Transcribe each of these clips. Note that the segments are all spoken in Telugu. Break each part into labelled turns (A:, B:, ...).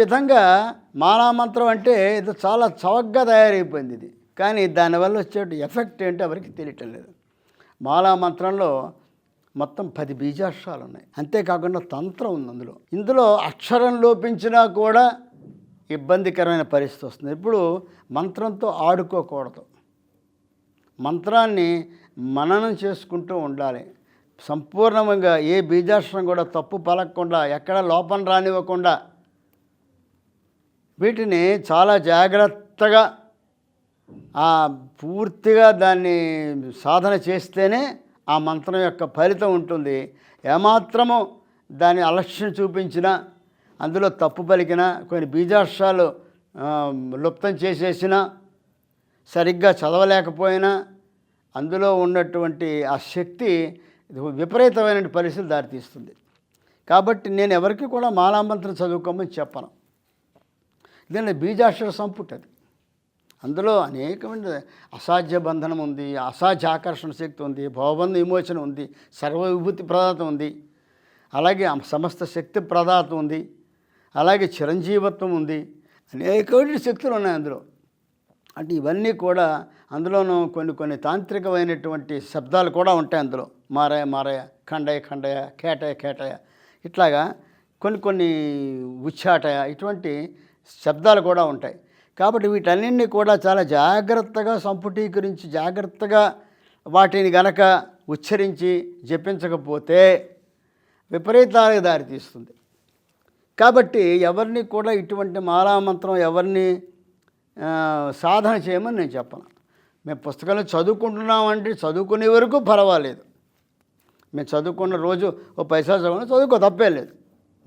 A: విధంగా మానామంత్రం అంటే ఇది చాలా చవకగా తయారైపోయింది ఇది. కానీ దానివల్ల వచ్చే ఎఫెక్ట్ ఏంటో ఎవరికి తెలియటం లేదు. మాలామంత్రంలో మొత్తం పది బీజాక్షరాలు ఉన్నాయి అంతేకాకుండా తంత్రం ఉంది అందులో. ఇందులో అక్షరం లోపించినా కూడా ఇబ్బందికరమైన పరిస్థితి వస్తుంది. ఇప్పుడు మంత్రంతో ఆడుకోకూడదు. మంత్రాన్ని మననం చేసుకుంటూ ఉండాలి. సంపూర్ణంగా ఏ బీజాక్షరం కూడా తప్పు పలకకుండా ఎక్కడ లోపం రానివ్వకుండా వీటిని చాలా జాగ్రత్తగా ఆ పూర్తిగా దాన్ని సాధన చేస్తేనే ఆ మంత్రం యొక్క ఫలితం ఉంటుంది. ఏమాత్రము దాని అలక్ష్యం చూపించినా అందులో తప్పు పలికిన కొన్ని బీజాక్షరాలు లుప్తం చేసేసినా సరిగ్గా చదవలేకపోయినా అందులో ఉన్నటువంటి ఆ శక్తి విపరీతమైన పరిస్థితులు దారితీస్తుంది. కాబట్టి నేను ఎవరికి కూడా మాలామంత్రం చదువుకోమని చెప్పను. దీనిలో బీజాక్షర సంపుటి అది. అందులో అనేకమైన అసాధ్య బంధనం ఉంది అసాధ్య ఆకర్షణ శక్తి ఉంది భవబంధ విమోచన ఉంది సర్వ విభూతి ప్రదాత ఉంది అలాగే సమస్త శక్తి ప్రదాత ఉంది అలాగే చిరంజీవత్వం ఉంది అనేకమైన శక్తులు ఉన్నాయి అందులో. అంటే ఇవన్నీ కూడా అందులోనూ కొన్ని కొన్ని తాంత్రికమైనటువంటి శబ్దాలు కూడా ఉంటాయి అందులో. మారాయ మారాయ ఖండయ ఖండయ కేటయ కేటయ. ఇట్లాగా కొన్ని కొన్ని ఉచ్చాటయ ఇటువంటి శబ్దాలు కూడా ఉంటాయి. కాబట్టి వీటన్నింటినీ కూడా చాలా జాగ్రత్తగా సంపుటీకరించి జాగ్రత్తగా వాటిని గనక ఉచ్చరించి జపించకపోతే విపరీతాలకు దారితీస్తుంది కాబట్టి ఎవరిని కూడా ఇటువంటి మాలామంత్రం ఎవరిని సాధన చేయమని నేను చెప్పను. మేము పుస్తకాలు చదువుకుంటున్నామంటే చదువుకునే వరకు పర్వాలేదు. మేము చదువుకున్న రోజు ఓ పైసా చదువుకున్న చదువుకో తప్పే లేదు.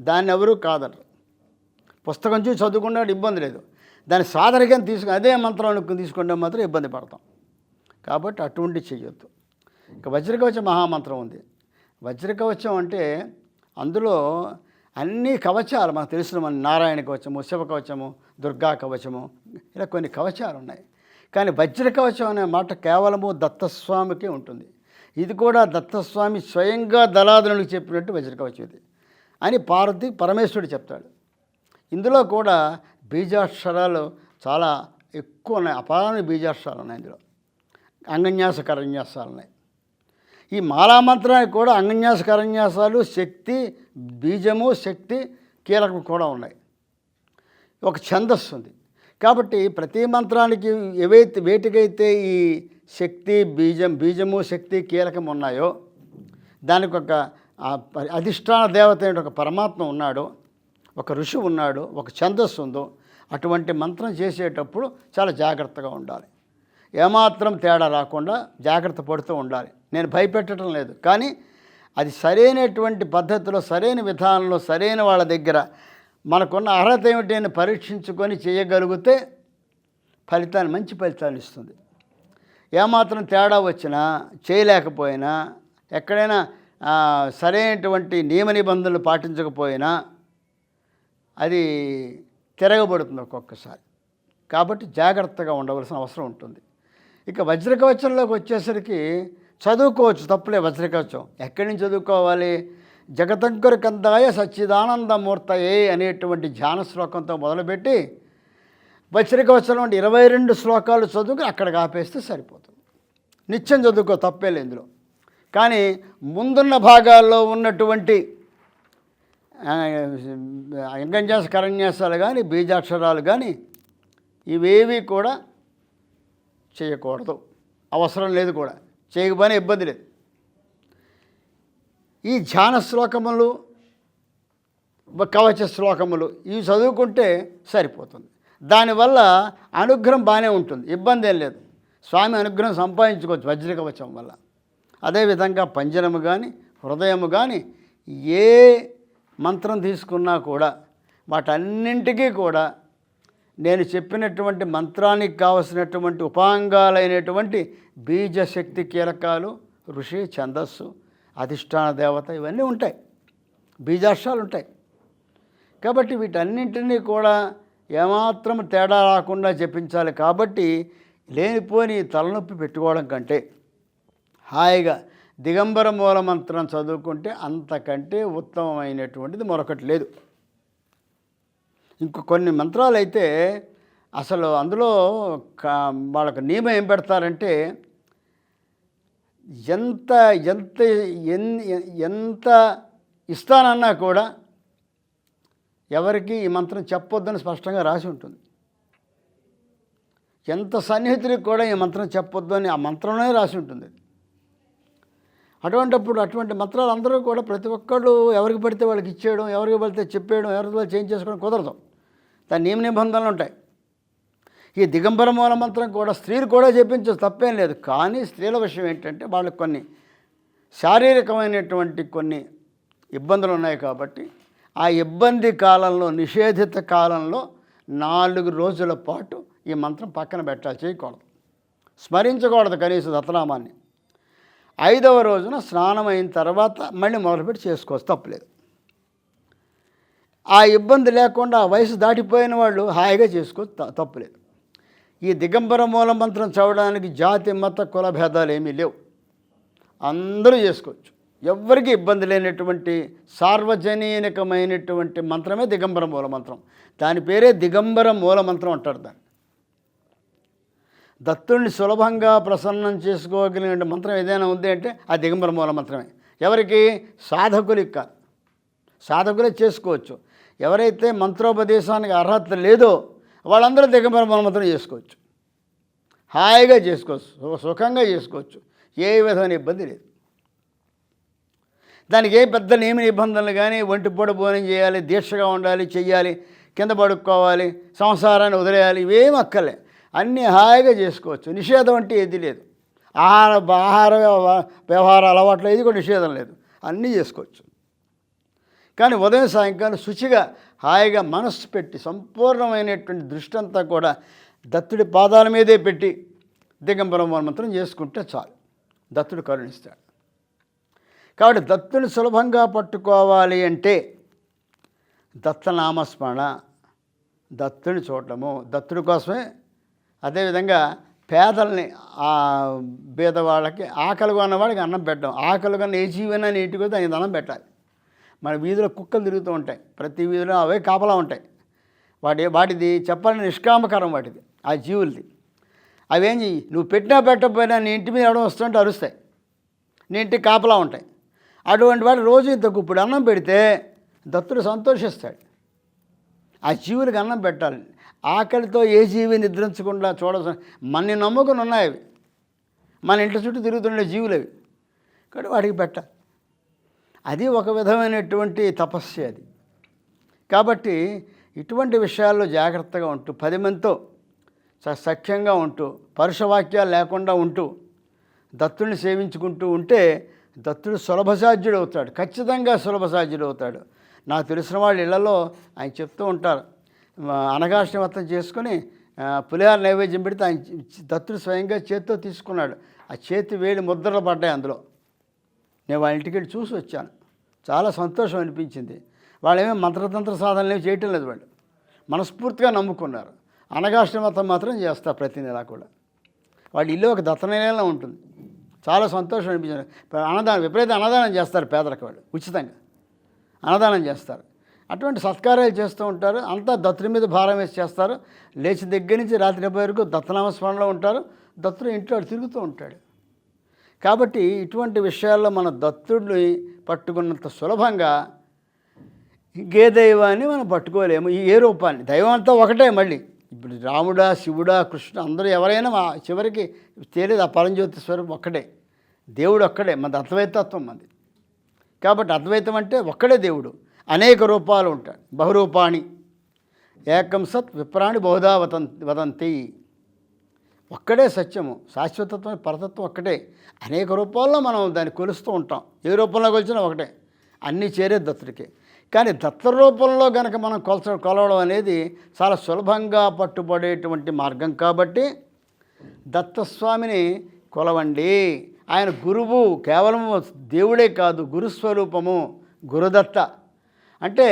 A: దాన్ని ఎవరూ కాదరు పుస్తకం చూసి చదువుకున్నాడు ఇబ్బంది లేదు. దాని సాధనగా తీసుకు అదే మంత్రం అనుకుని తీసుకుంటే మాత్రం ఇబ్బంది పడతాం. కాబట్టి అటువంటి చేయొద్దు ఇక వజ్రకవచం మహామంత్రం ఉంది. వజ్రకవచం అంటే అందులో అన్ని కవచాలు మనకు తెలిసిన మన నారాయణ కవచము శివ కవచము దుర్గా కవచము ఇలా కొన్ని కవచాలు ఉన్నాయి. కానీ వజ్ర కవచం అనే మాట కేవలము దత్తస్వామికే ఉంటుంది. ఇది కూడా దత్తస్వామి స్వయంగా దళాదులకు చెప్పినట్టు వజ్రకవచం ఇది. అని పార్వతి పరమేశ్వరుడు చెప్తాడు. ఇందులో కూడా బీజాక్షరాలు చాలా ఎక్కువ ఉన్నాయి. అపారమైన బీజాక్షరాలు ఉన్నాయి ఇందులో. అంగన్యాస కరన్యాసాలు ఉన్నాయి ఈ మాలామంత్రానికి కూడా అంగన్యాస కరన్యాసాలు శక్తి బీజము శక్తి కీలకం కూడా ఉన్నాయి. ఒక ఛందస్సు ఉంది. కాబట్టి ప్రతి మంత్రానికి ఏవైతే వేటికైతే ఈ శక్తి బీజం బీజము శక్తి కీలకం ఉన్నాయో దానికి ఒక ప- అధిష్టాన దేవత ఒక పరమాత్మ ఉన్నాడు. ఒక ఋషి ఉన్నాడు ఒక ఛందస్సు ఉందో అటువంటి మంత్రం చేసేటప్పుడు చాలా జాగ్రత్తగా ఉండాలి. ఏమాత్రం తేడా రాకుండా జాగ్రత్త పడుతూ ఉండాలి. నేను భయపెట్టడం లేదు కానీ అది సరైనటువంటి పద్ధతిలో సరైన విధానంలో సరైన వాళ్ళ దగ్గర మనకున్న అర్హత ఏమిటి అని పరీక్షించుకొని చేయగలిగితే ఫలితాన్ని మంచి ఫలితాలు ఇస్తుంది. ఏమాత్రం తేడా వచ్చినా చేయలేకపోయినా ఎక్కడైనా సరైనటువంటి నియమ నిబంధనలు పాటించకపోయినా అది తిరగబడుతుంది ఒక్కొక్కసారి. కాబట్టి జాగ్రత్తగా ఉండవలసిన అవసరం ఉంటుంది. ఇక వజ్రకవచంలోకి వచ్చేసరికి చదువుకోవచ్చు తప్పులే వజ్రకవచం. ఎక్కడి నుంచి చదువుకోవాలి? జగతంకర కందాయ సచ్చిదానందమూర్తయే అనేటువంటి ధ్యాన శ్లోకంతో మొదలుపెట్టి వజ్రకవచంలో వంటి ఇరవై రెండు శ్లోకాలు చదువుకుని అక్కడికి ఆపేస్తే సరిపోతుంది. నిత్యం చదువుకో తప్పే లేదు ఇందులో. కానీ ముందున్న భాగాల్లో ఉన్నటువంటి అంగన్యాస కరణ్యాసాలు కానీ బీజాక్షరాలు కానీ ఇవేవి కూడా చేయకూడదు. అవసరం లేదు కూడా. చేయకపోయినా ఇబ్బంది లేదు. ఈ ధ్యాన శ్లోకములు కవచ శ్లోకములు ఇవి చదువుకుంటే సరిపోతుంది. దానివల్ల అనుగ్రహం బాగానే ఉంటుంది. ఇబ్బంది ఏం లేదు. స్వామి అనుగ్రహం సంపాదించుకోవచ్చు వజ్ర కవచం వల్ల. అదేవిధంగా పంజరము కానీ హృదయము కానీ ఏ మంత్రం తీసుకున్నా కూడా వాటన్నింటికీ కూడా నేను చెప్పినటువంటి మంత్రానికి కావలసినటువంటి ఉపాంగాలైనటువంటి బీజశక్తి కీలకాలు ఋషి ఛందస్సు అధిష్టాన దేవత ఇవన్నీ ఉంటాయి. బీజాక్షాలు ఉంటాయి కాబట్టి వీటన్నింటినీ కూడా ఏమాత్రం తేడా రాకుండా జపించాలి. కాబట్టి లేనిపోని తలనొప్పి పెట్టుకోవడం కంటే హాయిగా దిగంబర మూల మంత్రం చదువుకుంటే అంతకంటే ఉత్తమమైనటువంటిది మరొకటి లేదు. ఇంక కొన్ని మంత్రాలు అయితే అసలు అందులో వాళ్ళకు నియమం ఏం పెడతారంటే ఎంత ఎంత ఎన్- ఎంత ఇస్తానన్నా కూడా ఎవరికి ఈ మంత్రం చెప్పొద్దని స్పష్టంగా రాసి ఉంటుంది. ఎంత సన్నిహితుడికి కూడా ఈ మంత్రం చెప్పొద్దు అని ఆ మంత్రంలోనే రాసి ఉంటుంది. అటువంటిప్పుడు అటువంటి మంత్రాలు అందరూ కూడా ప్రతి ఒక్కళ్ళు ఎవరికి పడితే వాళ్ళకి ఇచ్చేయడం ఎవరికి పడితే చెప్పేయడం ఎవరికి చేంజ్ చేసుకోవడం కుదరదు. దాని నియమ నిబంధనలు ఉంటాయి. ఈ దిగంబర మూల మంత్రం కూడా స్త్రీలు కూడా చెప్పించచ్చు తప్పేం లేదు. కానీ స్త్రీల విషయం ఏంటంటే వాళ్ళకి కొన్ని శారీరకమైనటువంటి కొన్ని ఇబ్బందులు ఉన్నాయి కాబట్టి ఆ ఇబ్బంది కాలంలో నిషేధిత కాలంలో నాలుగు రోజుల పాటు ఈ మంత్రం పక్కన పెట్టాలి. చేయకూడదు. స్మరించకూడదు కనీసం దత్తనామాన్ని ఐదవ రోజున స్నానం అయిన తర్వాత మళ్ళీ మొదలుపెట్టి చేసుకోవచ్చు తప్పలేదు. ఆ ఇబ్బంది లేకుండా వయసు దాటిపోయిన వాళ్ళు హాయిగా చేసుకోవచ్చు త- తప్పులేదు. ఈ దిగంబర మూల మంత్రం చదవడానికి జాతి మత కుల భేదాలు ఏమీ లేవు. అందరూ చేసుకోవచ్చు. ఎవ్వరికీ ఇబ్బంది లేనటువంటి సార్వజనీనికమైనటువంటి మంత్రమే దిగంబర మూల మంత్రం. దాని పేరే దిగంబర మూల మంత్రం అంటారు దాన్ని. దత్తుణ్ణి సులభంగా ప్రసన్నం చేసుకోగలిగిన మంత్రం ఏదైనా ఉంది అంటే ఆ దిగంబర మూల మంత్రమే. ఎవరికి? సాధకులకి కాదు. సాధకులే చేసుకోవచ్చు. ఎవరైతే మంత్రోపదేశానికి అర్హత లేదో వాళ్ళందరూ దిగంబర మూల మంత్రం చేసుకోవచ్చు. హాయిగా చేసుకోవచ్చు సు- సుఖంగా చేసుకోవచ్చు. ఏ విధమైన ఇబ్బంది లేదు. దానికి ఏ పెద్ద నియమ నిబంధనలు కానీ ఒంటి పూట భోజనం చేయాలి దీక్షగా ఉండాలి చెయ్యాలి కింద పడుకోవాలి సంసారాన్ని వదిలేయాలి ఇవేం అక్కర్లే. అన్నీ హాయిగా చేసుకోవచ్చు. నిషేధం అంటే ఏది లేదు. ఆహార ఆహార వ్యవహార అలవాట్లు ఏది కూడా నిషేధం లేదు. అన్నీ చేసుకోవచ్చు. కానీ ఉదయం సాయంకాలం శుచిగా హాయిగా మనస్సు పెట్టి సంపూర్ణమైనటువంటి దృష్టి అంతా కూడా దత్తుడి పాదాల మీదే పెట్టి దిగంబరం మంత్రం చేసుకుంటే చాలు. దత్తుడు కరుణిస్తాడు. కాబట్టి దత్తుని సులభంగా పట్టుకోవాలి అంటే దత్తనామస్మరణ దత్తుని చూడటము దత్తుడి కోసమే అదేవిధంగా పేదల్ని ఆ పేదవాళ్ళకి ఆకలిగా ఉన్నవాడికి అన్నం పెట్టడం. ఆకలిగా ఏ జీవైనా నీటికి దానికి అన్నం పెట్టాలి. మన వీధిలో కుక్కలు తిరుగుతూ ఉంటాయి. ప్రతి వీధిలో అవే కాపలా ఉంటాయి. వాటి వాటిది చెప్పాలని నిష్కామకరం వాటిది ఆ జీవులది. అవేం చెయ్యి? నువ్వు పెట్టినా పెట్టకపోయినా నీ ఇంటి మీద ఎవడో వస్తుంటే అరుస్తాయి. నీ ఇంటికి కాపలా ఉంటాయి. అటువంటి వాడు రోజు ఇంత ఇప్పుడు అన్నం పెడితే దత్తుడు సంతోషిస్తాడు. ఆ జీవులకు అన్నం పెట్టాలి. ఆకలితో ఏ జీవి నిద్రించకుండా చూడాల్సిన మన నమ్ముకుని ఉన్నాయి అవి. మన ఇంటి చుట్టూ తిరుగుతుండే జీవులు అవి. కాబట్టి వాడికి పెట్టాలి అది ఒక విధమైనటువంటి తపస్సు అది. కాబట్టి ఇటువంటి విషయాల్లో జాగ్రత్తగా ఉంటూ పది మందితో స- సఖ్యంగా ఉంటూ పరుషవాక్యాలు లేకుండా ఉంటూ దత్తుడిని సేవించుకుంటూ ఉంటే దత్తుడు సులభసాధ్యుడు అవుతాడు ఖచ్చితంగా సులభసాధ్యుడు అవుతాడు నాకు తెలిసిన వాళ్ళ ఇళ్ళలో ఆయన చెప్తూ ఉంటారు. అనగాష్టమత్తం చేసుకొని పులిహార నైవేద్యం పెడితే ఆయన దత్తుడు స్వయంగా చేత్తో తీసుకున్నాడు. ఆ చేతి వేడి ముద్రలు పడ్డాయి అందులో. నేను వాళ్ళ ఇంటికి వెళ్ళి చూసి వచ్చాను. చాలా సంతోషం అనిపించింది. వాళ్ళేమీ మంత్రతంత్ర సాధనలు చేయటం లేదు వాళ్ళు. మనస్ఫూర్తిగా నమ్ముకున్నారు. అనగాష్టమతం మాత్రం చేస్తారు ప్రతి నెల కూడా. వాళ్ళ ఇల్లు ఒక దత్తనిలయంలో ఉంటుంది. చాలా సంతోషం అనిపించింది. అన్నదానం విపరీత అన్నదానం చేస్తారు పేదలకు వాళ్ళు. ఉచితంగా. అన్నదానం చేస్తారు. అటువంటి సత్కార్యాలు చేస్తూ ఉంటారు. అంతా దత్తుడి మీద భారం వేసి చేస్తారు. లేచి దగ్గర నుంచి రాత్రి డెబ్బై వరకు దత్తనామస్మరణలో ఉంటారు. దత్తుడు ఇంట్లో తిరుగుతూ ఉంటాడు. కాబట్టి ఇటువంటి విషయాల్లో మన దత్తుడిని పట్టుకున్నంత సులభంగా ఇంకే దైవాన్ని మనం పట్టుకోలేము. ఈ ఏ రూపాన్ని? దైవం అంతా ఒకటే మళ్ళీ. ఇప్పుడు రాముడా శివుడా కృష్ణ అందరూ ఎవరైనా మా చివరికి తెలియదు ఆ పరంజ్యోతి స్వరూపం ఒక్కటే. దేవుడు ఒక్కడే. మన అద్వైతత్వం మంది. కాబట్టి అద్వైతం అంటే ఒక్కడే దేవుడు. అనేక రూపాలు ఉంటాడు బహురూపాణి. ఏకం సత్ విప్రాణి బహుదా వదం వదంతి. ఒక్కడే సత్యము. శాశ్వతత్వం పరతత్వం ఒక్కటే. అనేక రూపాల్లో మనం దాన్ని కొలుస్తూ ఉంటాం. ఏ రూపంలో కొలిచినా ఒకటే. అన్నీ చేరే దత్తుడికే. కానీ దత్త రూపంలో కనుక మనం కొలచ కొలవడం అనేది చాలా సులభంగా పట్టుబడేటువంటి మార్గం కాబట్టి దత్తస్వామిని కొలవండి. ఆయన గురువు. కేవలం దేవుడే కాదు. గురుస్వరూపము. గురుదత్త. అంటే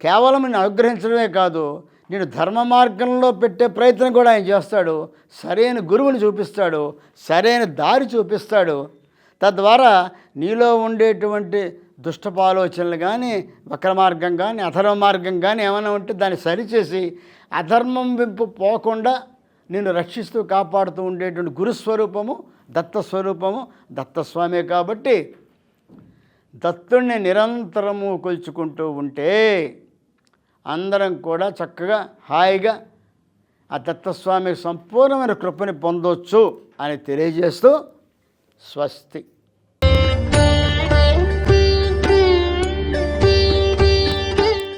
A: కేవలం నేను అనుగ్రహించడమే కాదు నేను ధర్మ మార్గంలో పెట్టే ప్రయత్నం కూడా ఆయన చేస్తాడు. సరైన గురువుని చూపిస్తాడు సరైన దారి చూపిస్తాడు. తద్వారా నీలో ఉండేటువంటి దుష్టపాలోచనలు కానీ వక్ర మార్గం కానీ అధర్మ మార్గం కానీ ఏమైనా ఉంటే దాన్ని సరిచేసి అధర్మం వెంపు పోకుండా నేను రక్షిస్తూ కాపాడుతూ ఉండేటువంటి గురుస్వరూపము దత్తస్వరూపము దత్తస్వామే కాబట్టి దత్తుణ్ణి నిరంతరము కొలుచుకుంటూ ఉంటే అందరం కూడా చక్కగా హాయిగా ఆ దత్తస్వామి సంపూర్ణమైన కృపని పొందొచ్చు అని తెలియజేస్తూ స్వస్తి.